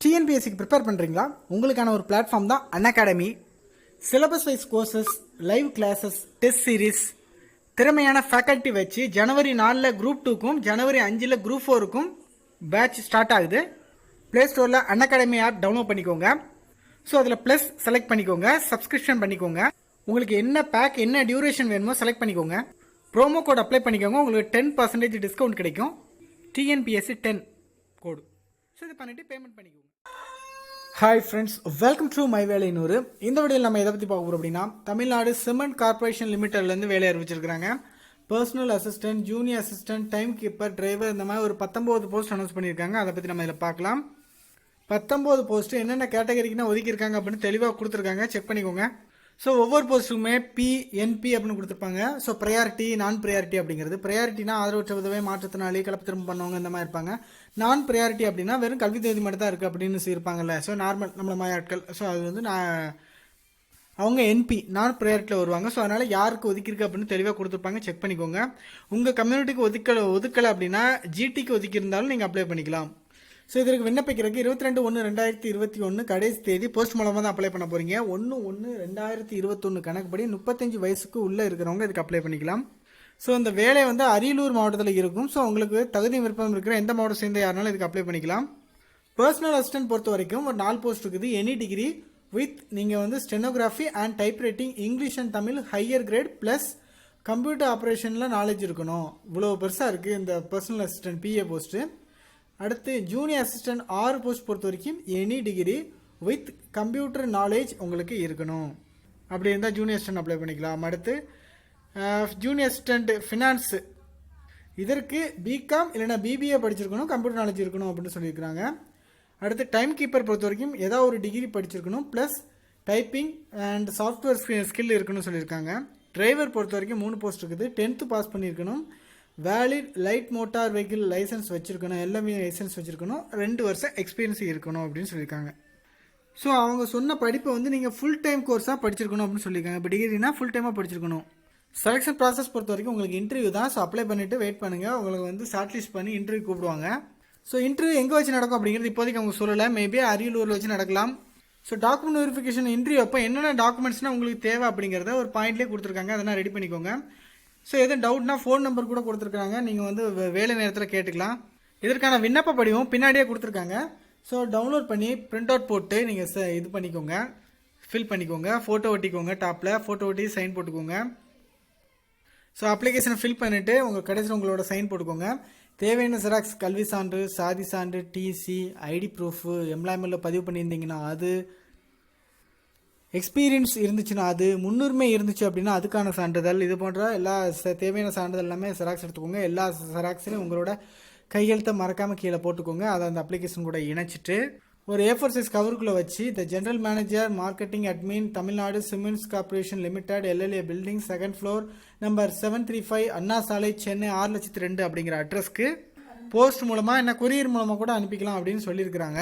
டிஎன்பிஎஸ்சிக்கு prepare பண்ணுறீங்களா உங்களுக்கான ஒரு பிளாட்ஃபார்ம் தான் Unacademy syllabus wise courses live classes test series திறமையான ஃபேக்கல்ட்டி வச்சு ஜனவரி நாலில் குரூப் டூக்கும் ஜனவரி அஞ்சில் குரூப் ஃபோருக்கும் பேட்ச் ஸ்டார்ட் ஆகுது. ப்ளே ஸ்டோரில் அன் அகாடமி ஆப் டவுன்லோட் பண்ணிக்கோங்க. ஸோ அதில் ப்ளஸ் செலக்ட் பண்ணிக்கோங்க சப்ஸ்கிரிப்ஷன் பண்ணிக்கோங்க. உங்களுக்கு என்ன பேக் என்ன டியூரேஷன் வேணுமோ செலக்ட் பண்ணிக்கோங்க. ப்ரோமோ கோட் அப்ளை பண்ணிக்கோங்க உங்களுக்கு டென் பர்சன்டேஜ் டிஸ்கவுண்ட் கிடைக்கும். டிஎன்பிஎஸ்சி டென் கோடு ஸோ இது பண்ணிவிட்டு பேமெண்ட் பண்ணிக்கோங்க. Hi friends welcome to my வேலை நூறு இந்த வீடியோவில் நம்ம எதை பற்றி பார்க்க போகிறோம் அப்படின்னா தமிழ்நாடு சிமெண்ட் கார்ப்பரேஷன் லிமிட்டட்லேருந்து வேலை அறிவிச்சிருக்காங்க personal assistant junior assistant time keeper driver இந்த மாதிரி ஒரு பத்தொம்போது போஸ்ட் அனௌன்ஸ் பண்ணியிருக்காங்க. அதை பற்றி நம்ம இதில் பார்க்கலாம். பத்தொம்போது போஸ்ட்டு என்னென்ன கேட்டகரிக்குன்னா ஒதுக்கியிருக்காங்க அப்படின்னு தெளிவாக கொடுத்துருக்காங்க. செக் பண்ணிக்கோங்க. ஸோ ஒவ்வொரு போஸ்ட்டுக்குமே பி என்பி அப்படின்னு கொடுத்துருப்பாங்க. ஸோ ப்ரையாரிட்டி நான் ப்ரையாரிட்டி அப்படிங்கிறது. ப்ரையாரிட்டினா ஆதரவற்ற உதவி மாற்றுத்திறனாளி கலப்பு திரும்ப பண்ணவங்க இந்த மாதிரி இருப்பாங்க. நான் ப்ரையாரிட்டி அப்படின்னா வெறும் கல்வி தேதி மட்டும் தான் இருக்குது அப்படின்னு இருப்பாங்கல்ல ஸோ நார்மல் நம்மள மாதிரி ஆட்கள். ஸோ அது வந்து நான் அவங்க என்பி நான் ப்ரையாரிட்டியில் வருவாங்க. ஸோ அதனால் யாருக்கு ஒதுக்கியிருக்கு அப்படின்னு தெளிவாக கொடுத்துருப்பாங்க. செக் பண்ணிக்கோங்க. உங்கள் கம்யூனிட்டிக்கு ஒதுக்கலை ஒதுக்கலை அப்படின்னா ஜிடிக்கு ஒதுக்கியிருந்தாலும் நீங்கள் அப்ளை பண்ணிக்கலாம். ஸோ இதற்கு விண்ணப்பிக்கிறதுக்கு இருபத்தி ரெண்டு ஒன்று ரெண்டாயிரத்தி இருபத்தி ஒன்று கடைசி தேதி போஸ்ட் மூலமாக தான் அப்ளை பண்ண போகிறீங்க ஒன்று ஒன்று ரெண்டாயிரத்தி இருபத்தொன்று கணக்குப்படி முப்பத்தஞ்சு வயசுக்கு உள்ளே இருக்கிறவங்க இதுக்கு அப்ளை பண்ணிக்கலாம். ஸோ இந்த வேலை வந்து அரியலூர் மாவட்டத்தில் இருக்கும். ஸோ உங்களுக்கு தகுதி விருப்பம் இருக்கிற எந்த மாவட்டம் சேர்ந்த யாருனாலும் இதுக்கு அப்ளை பண்ணிக்கலாம். பர்சனல் அசிஸ்டன்ட் பொறுத்த வரைக்கும் ஒரு நாலு போஸ்ட் இருக்குது. எனி டிகிரி வித் நீங்கள் வந்து stenography and type writing English and Tamil higher grade plus computer ஆப்ரேஷனில் knowledge இருக்கணும். இவ்வளோ பெருசாக இருக்குது இந்த பர்சனல் அசிஸ்டன்ட் பிஏ போஸ்ட்டு அடுத்து ஜூனியர் அசிஸ்டன்ட் ஆறு போஸ்ட் பொறுத்த வரைக்கும் any degree with computer knowledge உங்களுக்கு இருக்கணும். அப்படி இருந்தால் ஜூனியர் அசிஸ்டன்ட் அப்ளை பண்ணிக்கலாம். அடுத்து ஜூனியர் அசிஸ்டன்ட் ஃபினான்ஸு இதற்கு பிகாம் இல்லைனா பிபிஏ படிச்சிருக்கணும் கம்ப்யூட்டர் நாலேஜ் இருக்கணும் அப்படின்னு சொல்லியிருக்கிறாங்க. அடுத்து டைம் கீப்பர் பொறுத்த வரைக்கும் ஏதாவது ஒரு டிகிரி படிச்சிருக்கணும் plus typing and software skill இருக்கணும்னு சொல்லியிருக்காங்க. டிரைவர் பொறுத்த வரைக்கும் மூணு போஸ்ட் இருக்குது. டென்த்து பாஸ் பண்ணியிருக்கணும். Valid light motor vehicle licence வச்சுருக்கணும் எல்லாமே லைசன்ஸ் வச்சுருக்கணும் ரெண்டு வருஷம் எக்ஸ்பீரியன்ஸ் இருக்கணும் அப்படின்னு சொல்லியிருக்காங்க. ஸோ அவங்க சொன்ன படிப்பை வந்து நீங்கள் ஃபுல் டைம் கோர்ஸாக படிச்சிருக்கணும் அப்படின்னு சொல்லியிருக்காங்க. இப்போ டிகிரினா ஃபுல் டைமாக படிச்சிருக்கணும். செலெக்ஷன் ப்ராசஸ் பொறுத்த வரைக்கும் உங்களுக்கு இன்டர்வியூ தான். ஸோ அப்ளை பண்ணிவிட்டு வெயிட் பண்ணுங்கள் உங்களுக்கு வந்து ஷார்ட்லிஸ்ட் பண்ணி இன்டர்வியூ கூப்பிடுவாங்க. ஸோ இன்டர்வியூ எங்கே வச்சு நடக்கும் அப்படிங்கிறது இப்போதைக்கு அவங்க சொல்லலை. மேபி அரியலூரில் வச்சு நடக்கலாம். ஸோ டாக்குமெண்ட் வெரிஃபிகேஷன் இன்டர்வியூ அப்போ என்னென்ன டாக்குமெண்ட்ஸ்னால் உங்களுக்கு தேவை அப்படிங்கிறத ஒரு பாயிண்ட்லேயே கொடுத்துருக்காங்க. அதெல்லாம் ரெடி பண்ணிக்கோங்க. ஸோ எதுவும் டவுட்னா ஃபோன் நம்பர் கூட கொடுத்துருக்காங்க நீங்கள் வந்து வே- வேலை நேரத்தில் கேட்டுக்கலாம். இதற்கான விண்ணப்ப படிவம் பின்னாடியே கொடுத்துருக்காங்க. ஸோ டவுன்லோட் பண்ணி பிரிண்ட் அவுட் போட்டு நீங்கள் ச இது பண்ணிக்கோங்க. ஃபில் பண்ணிக்கோங்க. ஃபோட்டோ ஒட்டிக்கோங்க டாப்பில் ஃபோட்டோ ஒட்டி சைன் போட்டுக்கோங்க. ஸோ அப்ளிகேஷனை ஃபில் பண்ணிவிட்டு உங்கள் கடைசியில் உங்களோட சைன் போட்டுக்கோங்க. தேவையான ஜெராக்ஸ் கல்வி சான்று சாதி சான்று டிசி ஐடி ப்ரூஃபு எம்ப்ளாய்மெண்ட்டில் பதிவு பண்ணியிருந்தீங்கன்னா அது எக்ஸ்பீரியன்ஸ் இருந்துச்சுன்னா அது முன்னுரிமை இருந்துச்சு அப்படின்னா அதுக்கான சான்றிதழ் இது போன்ற எல்லா ச- தேவையான சான்றிதழ் எல்லாமே செராக்ஸ் எடுத்துக்கோங்க. எல்லா ஜெராக்ஸ்லையும் உங்களோட கையெழுத்தை மறக்காமல் கீழே போட்டுக்கோங்க. அதை அந்த அப்ளிகேஷன் கூட இணைச்சிட்டு ஒரு ஏ ஃபோர் சைஸ் கவருக்குள்ளே வச்சு the general manager marketing admin Tamil Nadu cements corporation limited LLA building second floor number seven three five Anna Salai Chennai ஆறு லட்சத்து ரெண்டு அப்படிங்கிற அட்ரஸ்க்கு போஸ்ட் மூலமாக என்ன கொரியர் மூலமாக கூட அனுப்பிக்கலாம் அப்படின்னு சொல்லியிருக்கிறாங்க.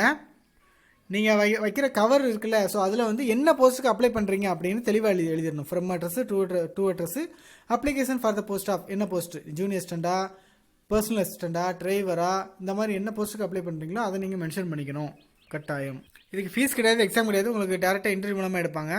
நீங்கள் வை வைக்கிற கவர் இருக்குல்ல ஸோ அதில் வந்து என்ன போஸ்ட்டுக்கு அப்ளை பண்ணுறீங்க அப்படின்னு தெளிவாக எழுதி எழுதிடணும். From address to to address application for the post of என்ன போஸ்ட் ஜூனியர் அசிஸ்டண்டா பர்சனல் அசிஸ்டண்டா டிரைவரா இந்த மாதிரி என்ன போஸ்ட்டுக்கு அப்ளை பண்ணுறீங்களோ அதை நீங்கள் மென்ஷன் பண்ணிக்கணும். கட்டாயம். இதுக்கு ஃபீஸ் கிடையாது எக்ஸாம் கிடையாது உங்களுக்கு டேரெக்டாக இன்டர்வியூ மூலமாக எடுப்பாங்க.